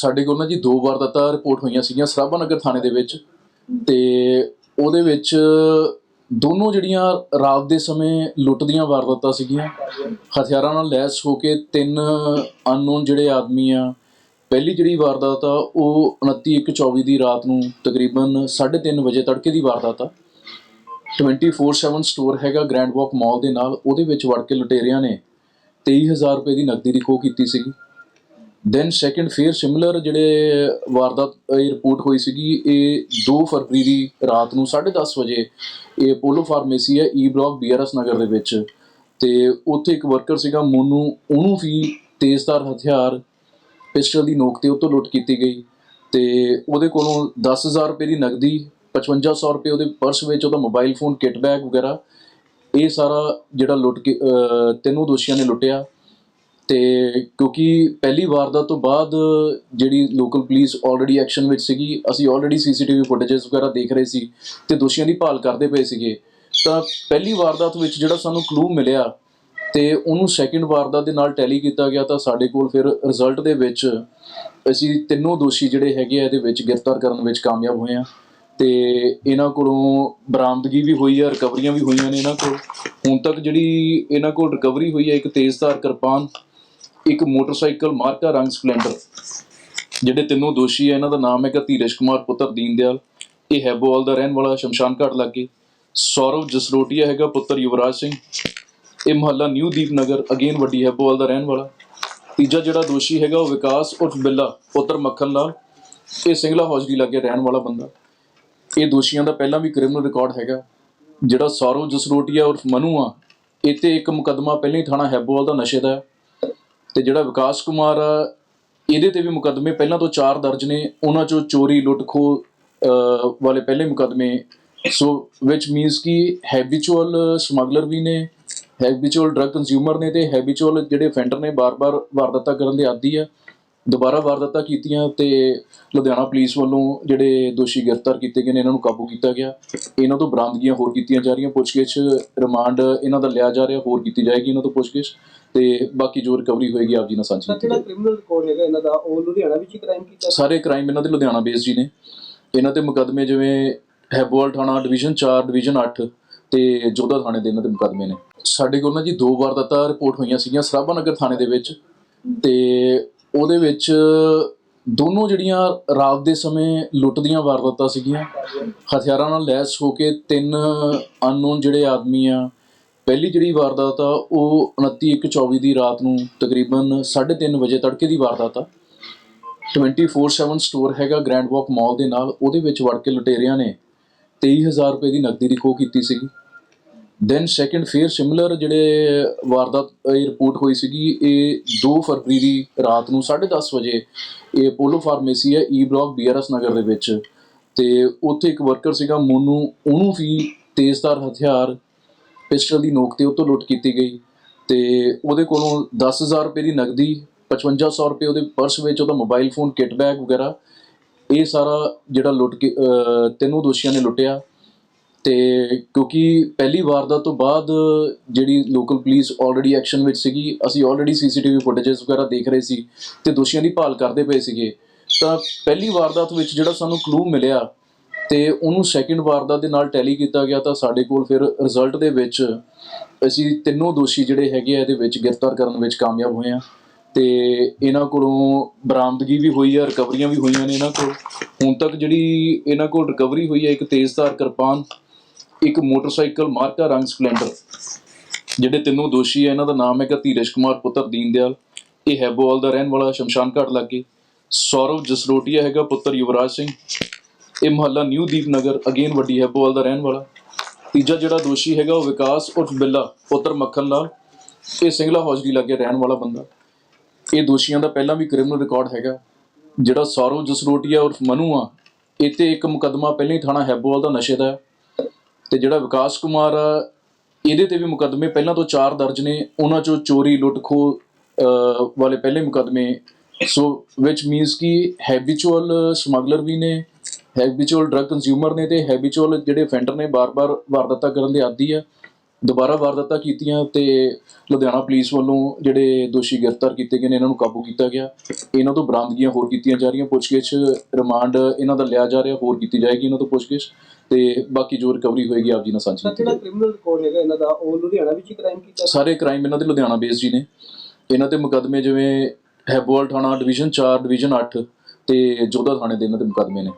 ਸਾਡੇ ਕੋਲ ਨਾ ਜੀ ਦੋ ਵਾਰਦਾਤਾਂ ਰਿਪੋਰਟ ਹੋਈਆਂ ਸੀਗੀਆਂ ਸਰਾਭਾ ਨਗਰ ਥਾਣੇ ਦੇ ਵਿੱਚ ਤੇ ਉਹਦੇ ਵਿੱਚ ਦੋਨੋਂ ਜਿਹੜੀਆਂ ਰਾਤ ਦੇ ਸਮੇਂ ਲੁੱਟ ਦੀਆਂ ਵਾਰਦਾਤਾਂ ਸੀਗੀਆਂ, ਹਥਿਆਰਾਂ ਨਾਲ ਲੈਸ ਹੋ ਕੇ ਤਿੰਨ ਅਨਨੋਨ ਜਿਹੜੇ ਆਦਮੀ ਆ, ਪਹਿਲੀ ਜਿਹੜੀ ਵਾਰਦਾਤ ਆ ਉਹ 29/1/24 ਦੀ ਰਾਤ ਨੂੰ ਤਕਰੀਬਨ 3:30 ਵਜੇ ਤੜਕੇ ਦੀ ਵਾਰਦਾਤ ਆ। 24/7 ਸਟੋਰ ਹੈਗਾ ਗ੍ਰੈਂਡ ਵਾਕ ਮਾਲ ਦੇ ਨਾਲ, ਉਹਦੇ ਵਿੱਚ ਵੜ ਕੇ ਲੁਟੇਰਿਆਂ ਨੇ 23000 ਰੁਪਏ ਦੀ ਨਕਦੀ ਦੀ ਖੋਹ ਕੀਤੀ ਸੀਗੀ। ਦੈਨ ਸੈਕੰਡ ਫੇਅਰ ਸਿਮਿਲਰ ਜਿਹੜੇ ਵਾਰਦਾਤ, ਇਹ ਰਿਪੋਰਟ ਹੋਈ ਸੀਗੀ, ਇਹ 2 ਫਰਵਰੀ ਦੀ ਰਾਤ ਨੂੰ 10:30 ਵਜੇ ਇਹ ਪੋਲੋ ਫਾਰਮੇਸੀ ਹੈ ਈ ਬਲਾਕ ਬੀਆਰਐਸ ਨਗਰ ਦੇ ਵਿੱਚ। ਤੇ ਉੱਥੇ ਇੱਕ ਵਰਕਰ ਸੀਗਾ, ਮੋਨੂ, ਉਹਨੂੰ ਵੀ ਤੇਜ਼ਧਾਰ ਹਥਿਆਰ ਪਿਸਟਲ ਦੀ ਨੋਕ ਤੇ ਉਹ ਲੁੱਟ ਕੀਤੀ ਗਈ। ਤੇ ਉਹਦੇ ਕੋਲੋਂ 10000 ਰੁਪਏ ਦੀ ਨਗਦੀ 5500 ਰੁਪਏ ਉਹਦੇ ਪਰਸ ਵਿੱਚ, ਉਹਦਾ ਮੋਬਾਈਲ ਫੋਨ ਕਿਟ ਬੈਗ ਵਗੈਰਾ, ਇਹ ਸਾਰਾ ਜਿਹੜਾ ਲੁੱਟ ਕੇ ਤਿੰਨੋਂ ਦੋਸ਼ੀਆਂ ਨੇ ਲੁੱਟਿਆ। ਤੇ ਕਿਉਂਕਿ ਪਹਿਲੀ ਵਾਰਦਾਤ ਤੋਂ ਬਾਅਦ ਜਿਹੜੀ ਲੋਕਲ ਪੁਲਿਸ ਆਲਰੇਡੀ ਐਕਸ਼ਨ ਵਿੱਚ ਸੀਗੀ, ਅਸੀਂ ਆਲਰੇਡੀ ਸੀਸੀਟੀਵੀ ਫੁਟੇजेस ਵਗੈਰਾ ਦੇਖ ਰਹੇ ਸੀ ਤੇ ਦੋਸ਼ੀਆਂ ਦੀ ਭਾਲ ਕਰਦੇ ਪਏ ਸੀਗੇ। ਤਾਂ ਪਹਿਲੀ ਵਾਰਦਾਤ ਵਿੱਚ ਜਿਹੜਾ ਸਾਨੂੰ ਕਲੂ ਮਿਲਿਆ ਤੇ ਉਹਨੂੰ ਸੈਕਿੰਡ ਵਾਰਦਾਤ ਦੇ ਨਾਲ ਟੈਲੀ ਕੀਤਾ ਗਿਆ ਤਾਂ ਸਾਡੇ ਕੋਲ ਫਿਰ ਰਿਜ਼ਲਟ ਦੇ ਵਿੱਚ ਅਸੀਂ ਤਿੰਨੋਂ ਦੋਸ਼ੀ ਜਿਹੜੇ ਹੈਗੇ ਆ ਇਹਦੇ ਵਿੱਚ ਗ੍ਰਿਫਤਾਰ ਕਰਨ ਵਿੱਚ ਕਾਮਯਾਬ ਹੋਏ ਆ ਤੇ ਇਹਨਾਂ ਕੋਲੋਂ ਬਰਾਮਦਗੀ ਵੀ ਹੋਈ ਹੈ ਰਿਕਵਰੀਆਂ ਵੀ ਹੋਈਆਂ ਨੇ ਇਹਨਾਂ ਕੋਲ। ਹੁਣ ਤੱਕ ਜਿਹੜੀ ਇਹਨਾਂ ਕੋਲ ਰਿਕਵਰੀ ਹੋਈ ਹੈ ਇੱਕ ਤੇਜ਼ਧਾਰ ਕਿਰਪਾਨ ਇੱਕ ਮੋਟਰਸਾਈਕਲ ਮਾਰਕਾ ਰੰਗ ਸਪਲੈਂਡਰ ਜਿਹੜੇ ਤਿੰਨੋਂ ਦੋਸ਼ੀ ਹੈ ਇਹਨਾਂ ਦਾ ਨਾਮ ਹੈਗਾ ਧੀਰਜ ਕੁਮਾਰ ਪੁੱਤਰ ਦੀਨਦਿਆਲ ਇਹ ਹੈਬੋਵਾਲ ਦਾ ਰਹਿਣ ਵਾਲਾ ਸ਼ਮਸ਼ਾਨ ਘਾਟ ਲਾਗੇ। ਸੌਰਵ ਜਸਰੋਟੀਆ ਹੈਗਾ ਪੁੱਤਰ ਯੁਵਰਾਜ ਸਿੰਘ। ਇਹ ਮਹੱਲਾ ਨਿਊ ਦੀਪਨਗਰ ਅਗੇਨ ਵੱਡੀ ਹੈਬੋਵਾਲ ਦਾ ਰਹਿਣ ਵਾਲਾ। ਤੀਜਾ ਜਿਹੜਾ ਦੋਸ਼ੀ ਹੈਗਾ ਉਹ ਵਿਕਾਸ ਉਰਫ ਬਿੱਲਾ, ਪੁੱਤਰ ਮੱਖਣ ਲਾਲ। ਇਹ ਸਿੰਗਲਾ ਹੌਜਰੀ ਲਾਗੇ ਰਹਿਣ ਵਾਲਾ ਬੰਦਾ। ਇਹ ਦੋਸ਼ੀਆਂ ਦਾ ਪਹਿਲਾਂ ਵੀ ਕ੍ਰਿਮੀਨਲ ਰਿਕਾਰਡ ਹੈਗਾ। ਜਿਹੜਾ ਸੌਰਵ ਜਸਰੋਟੀਆ ਉਰਫ ਮਨੂ ਆ ਇਹ ਤੇ ਇੱਕ ਮੁਕੱਦਮਾ ਪਹਿਲਾਂ ਹੀ ਥਾਣਾ ਹੈਬੋਵਾਲ ਦਾ ਨਸ਼ੇ ਦਾ ਤੇ ਜਿਹੜਾ ਵਿਕਾਸ ਕੁਮਾਰ ਆ ਇਹਦੇ ਤੇ ਵੀ ਮੁਕੱਦਮੇ, ਪਹਿਲਾਂ ਤੋਂ 4 ਦਰਜ ਨੇ, ਉਹਨਾਂ ਚੋਂ ਚੋਰੀ ਲੁੱਟ ਖੋਹ ਵਾਲੇ ਪਹਿਲੇ ਮੁਕੱਦਮੇ। ਸੋ ਵਿਚ ਮੀਨਸ ਕਿ ਹੈਬਿਚੁਅਲ ਸਮਗਲਰ ਵੀ ਨੇ ਹੈਬਿਚੁਅਲ ਡਰਗ ਕੰਜ਼ਿਊਮਰ ਨੇ ਤੇ ਹੈਬਿਚੁਅਲ ਜਿਹੜੇ ਫੈਂਡਰ ਨੇ, ਬਾਰ-ਬਾਰ ਵਾਰਦਾਤਾਂ ਕਰਨ ਦੇ ਆਦੀ ਆ। ਦੁਬਾਰਾ ਵਾਰਦਾਤਾਂ ਕੀਤੀਆਂ ਤੇ ਲੁਧਿਆਣਾ ਪੁਲਿਸ ਵੱਲੋਂ ਜਿਹੜੇ ਦੋਸ਼ੀ ਗ੍ਰਿਫਤਾਰ ਕੀਤੇ ਗਏ ਨੇ ਇਹਨਾਂ ਨੂੰ ਕਾਬੂ ਕੀਤਾ ਗਿਆ। ਇਹਨਾਂ ਤੋਂ ਬਰਾਮਦਗੀਆਂ ਹੋਰ ਕੀਤੀਆਂ ਜਾ ਰਹੀਆਂ। ਪੁੱਛਗਿੱਛ ਰਿਮਾਂਡ ਇਹਨਾਂ ਦਾ ਲਿਆ ਜਾ ਰਿਹਾ ਹੋਰ ਕੀਤੀ ਜਾਏਗੀ ਇਹਨਾਂ ਤੋਂ ਪੁੱਛਗਿੱਛ ਤੇ ਬਾਕੀ ਜੋ ਰਿਕਵਰੀ ਹੋਏਗੀ ਆਪ ਜੀ ਨਾਲ ਸਾਂਝੀ ਕੀਤੀ ਜਿਹੜਾ ਕ੍ਰਿਮੀਨਲ ਰਿਕਾਰਡ ਹੈਗਾ ਇਹਨਾਂ ਦਾ ਉਹ ਲੁਧਿਆਣਾ ਵਿੱਚ ਹੀ ਕ੍ਰਾਈਮ ਕੀਤਾ? ਸਾਰੇ ਕ੍ਰਾਈਮ ਇਹਨਾਂ ਦੇ ਲੁਧਿਆਣਾ ਬੇਸਡ ਹੀ ਨੇ। ਇਹਨਾਂ ਤੇ ਮੁਕੱਦਮੇ ਜਿਵੇਂ ਹੈਬੋਵਾਲ ਥਾਣਾ ਡਿਵੀਜ਼ਨ 4 ਡਿਵੀਜ਼ਨ 8 ਤੇ ਜੋਧਾ ਥਾਣੇ ਦੇ ਇਹਨਾਂ ਦੇ ਮੁਕੱਦਮੇ ਨੇ। ਸਾਡੇ ਕੋਲ ਨਾ ਜੀ ਦੋ ਵਾਰਦਾਤਾਂ ਰਿਪੋਰਟ ਹੋਈਆਂ ਸੀਗੀਆਂ ਸਰਾਭਾ ਨਗਰ ਥਾਣੇ ਦੇ ਵਿੱਚ ਤੇ ਉਹਦੇ ਵਿੱਚ ਦੋਨੋਂ ਜਿਹੜੀਆਂ ਰਾਤ ਦੇ ਸਮੇਂ ਲੁੱਟ ਦੀਆਂ ਵਾਰਦਾਤਾਂ ਸੀਗੀਆਂ, ਹਥਿਆਰਾਂ ਨਾਲ ਲੈਸ ਹੋ ਕੇ ਤਿੰਨ ਅਨਨੋਨ ਜਿਹੜੇ ਆਦਮੀ ਆ, ਪਹਿਲੀ ਜਿਹੜੀ ਵਾਰਦਾਤ ਆ, ਉਹ 29/1/24 ਦੀ ਰਾਤ ਨੂੰ ਤਕਰੀਬਨ 3:30 ਵਜੇ ਤੜਕੇ ਦੀ ਵਾਰਦਾਤ ਆ। 24/7 ਸਟੋਰ ਹੈਗਾ ਗ੍ਰੈਂਡ ਵਾਕ ਮਾਲ ਦੇ ਨਾਲ, ਉਹਦੇ ਵਿੱਚ ਵੜ ਕੇ ਲੁਟੇਰਿਆਂ ਨੇ 23000 ਰੁਪਏ ਦੀ ਨਕਦੀ ਦੀ ਖੋਹ ਕੀਤੀ ਸੀਗੀ। ਦੈਨ ਸੈਕੰਡ ਫੇਰ ਸਿਮਿਲਰ ਜਿਹੜੇ ਵਾਰਦਾਤ, ਇਹ ਰਿਪੋਰਟ ਹੋਈ ਸੀਗੀ, ਇਹ 2 ਫਰਵਰੀ ਦੀ ਰਾਤ ਨੂੰ 10:30 ਵਜੇ ਇਹ ਪੋਲੋ ਫਾਰਮੇਸੀ ਹੈ ਈ ਬਲਾਕ ਬੀਆਰਐਸ ਨਗਰ ਦੇ ਵਿੱਚ। ਤੇ ਉੱਥੇ ਇੱਕ ਵਰਕਰ ਸੀਗਾ, ਮੋਨੂ, ਉਹਨੂੰ ਵੀ ਤੇਜ਼ਧਾਰ ਹਥਿਆਰ ਪਿਸਟਲ ਦੀ ਨੋਕ ਤੇ ਉਹ ਤੋਂ ਲੁੱਟ ਕੀਤੀ ਗਈ। ਤੇ ਉਹਦੇ ਕੋਲੋਂ 10000 ਰੁਪਏ ਦੀ ਨਗਦੀ 5500 ਰੁਪਏ ਉਹਦੇ ਪਰਸ ਵਿੱਚ, ਉਹਦਾ ਮੋਬਾਈਲ ਫੋਨ ਕਿਟ ਬੈਗ ਵਗੈਰਾ, ਇਹ ਸਾਰਾ ਜਿਹੜਾ ਲੁੱਟ ਕੇ ਤਿੰਨੋਂ ਦੋਸ਼ੀਆਂ ਨੇ ਲੁੱਟਿਆ। ਤੇ ਕਿਉਂਕਿ ਪਹਿਲੀ ਵਾਰਦਾਤ ਤੋਂ ਬਾਅਦ ਜਿਹੜੀ ਲੋਕਲ ਪੁਲਿਸ ਆਲਰੇਡੀ ਐਕਸ਼ਨ ਵਿੱਚ ਸੀਗੀ, ਅਸੀਂ ਆਲਰੇਡੀ ਸੀਸੀਟੀਵੀ ਫੁਟੇजेस ਵਗੈਰਾ ਦੇਖ ਰਹੇ ਸੀ ਤੇ ਦੋਸ਼ੀਆਂ ਦੀ ਭਾਲ ਕਰਦੇ ਪਏ ਸੀਗੇ। ਤਾਂ ਪਹਿਲੀ ਵਾਰਦਾਤ ਵਿੱਚ ਜਿਹੜਾ ਸਾਨੂੰ ਕਲੂ ਮਿਲਿਆ ਤੇ ਉਹਨੂੰ ਸੈਕਿੰਡ ਵਾਰਦਾਤ ਦੇ ਨਾਲ ਟੈਲੀ ਕੀਤਾ ਗਿਆ ਤਾਂ ਸਾਡੇ ਕੋਲ ਫਿਰ ਰਿਜ਼ਲਟ ਦੇ ਵਿੱਚ ਅਸੀਂ ਤਿੰਨੋਂ ਦੋਸ਼ੀ ਜਿਹੜੇ ਹੈਗੇ ਆ ਇਹਦੇ ਵਿੱਚ ਗ੍ਰਿਫਤਾਰ ਕਰਨ ਵਿੱਚ ਕਾਮਯਾਬ ਹੋਏ ਆ ਤੇ ਇਹਨਾਂ ਕੋਲੋਂ ਬਰਾਮਦਗੀ ਵੀ ਹੋਈ ਹੈ ਰਿਕਵਰੀਆਂ ਵੀ ਹੋਈਆਂ ਨੇ ਇਹਨਾਂ ਕੋਲ। ਹੁਣ ਤੱਕ ਜਿਹੜੀ ਇਹਨਾਂ ਕੋਲ ਰਿਕਵਰੀ ਹੋਈ ਹੈ ਇੱਕ ਤੇਜ਼ਧਾਰ ਕਿਰਪਾਨ ਇੱਕ ਮੋਟਰਸਾਈਕਲ ਮਾਰਕਾ ਰੰਗ ਸਪਲੈਂਡਰ, ਜਿਹੜੇ ਤਿੰਨੋਂ ਦੋਸ਼ੀ ਹੈ ਇਹਨਾਂ ਦਾ ਨਾਮ ਹੈਗਾ ਧੀਰਜ ਕੁਮਾਰ ਪੁੱਤਰ ਦੀਨਦਿਆਲ। ਇਹ ਹੈਬੋਵਾਲ ਦਾ ਰਹਿਣ ਵਾਲਾ ਸ਼ਮਸ਼ਾਨ ਘਾਟ ਲਾਗੇ। ਸੌਰਵ ਜਸਰੋਟੀਆ ਹੈਗਾ ਪੁੱਤਰ ਯੁਵਰਾਜ ਸਿੰਘ। ਇਹ ਮੁਹੱਲਾ ਨਿਊ ਦੀਪ ਨਗਰ ਅਗੇਨ ਵੱਡੀ ਹੈਬੋਵਾਲ ਦਾ ਰਹਿਣ ਵਾਲਾ। ਤੀਜਾ ਜਿਹੜਾ ਦੋਸ਼ੀ ਹੈਗਾ ਉਹ ਵਿਕਾਸ ਉਰਫ ਬਿੱਲਾ, ਪੁੱਤਰ ਮੱਖਣ ਲਾਲ। ਇਹ ਸਿੰਗਲਾ ਹੌਜਰੀ ਲਾਗੇ ਰਹਿਣ ਵਾਲਾ ਬੰਦਾ। ਇਹ ਦੋਸ਼ੀਆਂ ਦਾ ਪਹਿਲਾਂ ਵੀ ਕ੍ਰਿਮੀਨਲ ਰਿਕਾਰਡ ਹੈਗਾ। ਜਿਹੜਾ ਸੌਰਵ ਜਸਰੋਟੀਆ ਉਰਫ ਮਨੂ ਆ ਇਹ ਤੇ ਇੱਕ ਮੁਕੱਦਮਾ ਪਹਿਲਾਂ ਹੀ ਥਾਣਾ ਹੈਬੋਵਾਲ ਦਾ ਨਸ਼ੇ ਦਾ ਤੇ ਜਿਹੜਾ ਵਿਕਾਸ ਕੁਮਾਰ ਆ ਇਹਦੇ ਤੇ ਵੀ ਮੁਕੱਦਮੇ, ਪਹਿਲਾਂ ਤੋਂ 4 ਦਰਜ ਨੇ, ਉਹਨਾਂ ਚੋਂ ਚੋਰੀ ਲੁੱਟ ਖੋਹ ਵਾਲੇ ਪਹਿਲੇ ਮੁਕੱਦਮੇ। ਸੋ ਵਿਚ ਮੀਨਸ ਕਿ ਹੈਬਿਚੁਅਲ ਸਮਗਲਰ ਵੀ ਨੇ ਹੈਬਿਚੁਅਲ ਡਰਗ ਕੰਜ਼ਿਊਮਰ ਨੇ ਤੇ ਹੈਬਿਚੁਅਲ ਜਿਹੜੇ ਫੈਂਡਰ ਨੇ, ਬਾਰ-ਬਾਰ ਵਾਰਦਾਤਾਂ ਕਰਨ ਦੇ ਆਦੀ ਆ। ਦੁਬਾਰਾ ਵਾਰਦਾਤਾਂ ਕੀਤੀਆਂ ਤੇ ਲੁਧਿਆਣਾ ਪੁਲਿਸ ਵੱਲੋਂ ਜਿਹੜੇ ਦੋਸ਼ੀ ਗ੍ਰਿਫਤਾਰ ਕੀਤੇ ਗਏ ਨੇ ਇਹਨਾਂ ਨੂੰ ਕਾਬੂ ਕੀਤਾ ਗਿਆ। ਇਹਨਾਂ ਤੋਂ ਬਰਾਮਦਗੀਆਂ ਹੋਰ ਕੀਤੀਆਂ ਜਾ ਰਹੀਆਂ ਪੁੱਛਗਿੱਛ ਰਿਮਾਂਡ ਇਹਨਾਂ ਦਾ ਲਿਆ ਜਾ ਰਿਹਾ ਹੋਰ ਕੀਤੀ ਜਾਏਗੀ ਇਹਨਾਂ ਤੋਂ ਪੁੱਛਗਿੱਛ ਤੇ ਬਾਕੀ ਜੋ ਰਿਕਵਰੀ ਹੋਏਗੀ ਆਪ ਜੀ ਨਾਲ ਸਾਂਝੀ ਕੀਤੀ ਜਾਏਗੀ। ਕ੍ਰਿਮੀਨਲ ਰਿਕਾਰਡ ਹੈਗਾ ਇਹਨਾਂ ਦਾ ਉਹ ਲੁਧਿਆਣਾ ਵਿੱਚ ਹੀ ਕ੍ਰਾਈਮ ਕੀਤਾ? ਸਾਰੇ ਕ੍ਰਾਈਮ ਇਹਨਾਂ ਦੇ ਲੁਧਿਆਣਾ ਬੇਸਡ ਹੀ ਨੇ। ਇਹਨਾਂ ਤੇ ਮੁਕੱਦਮੇ ਜਿਵੇਂ ਹੈਬੋਵਾਲ ਥਾਣਾ ਡਿਵੀਜ਼ਨ 4 ਡਿਵੀਜ਼ਨ 8 ਤੇ ਜੋਧਾ ਥਾਣੇ ਦੇ ਇਹਨਾਂ ਦੇ ਮੁਕੱਦਮੇ ਨੇ।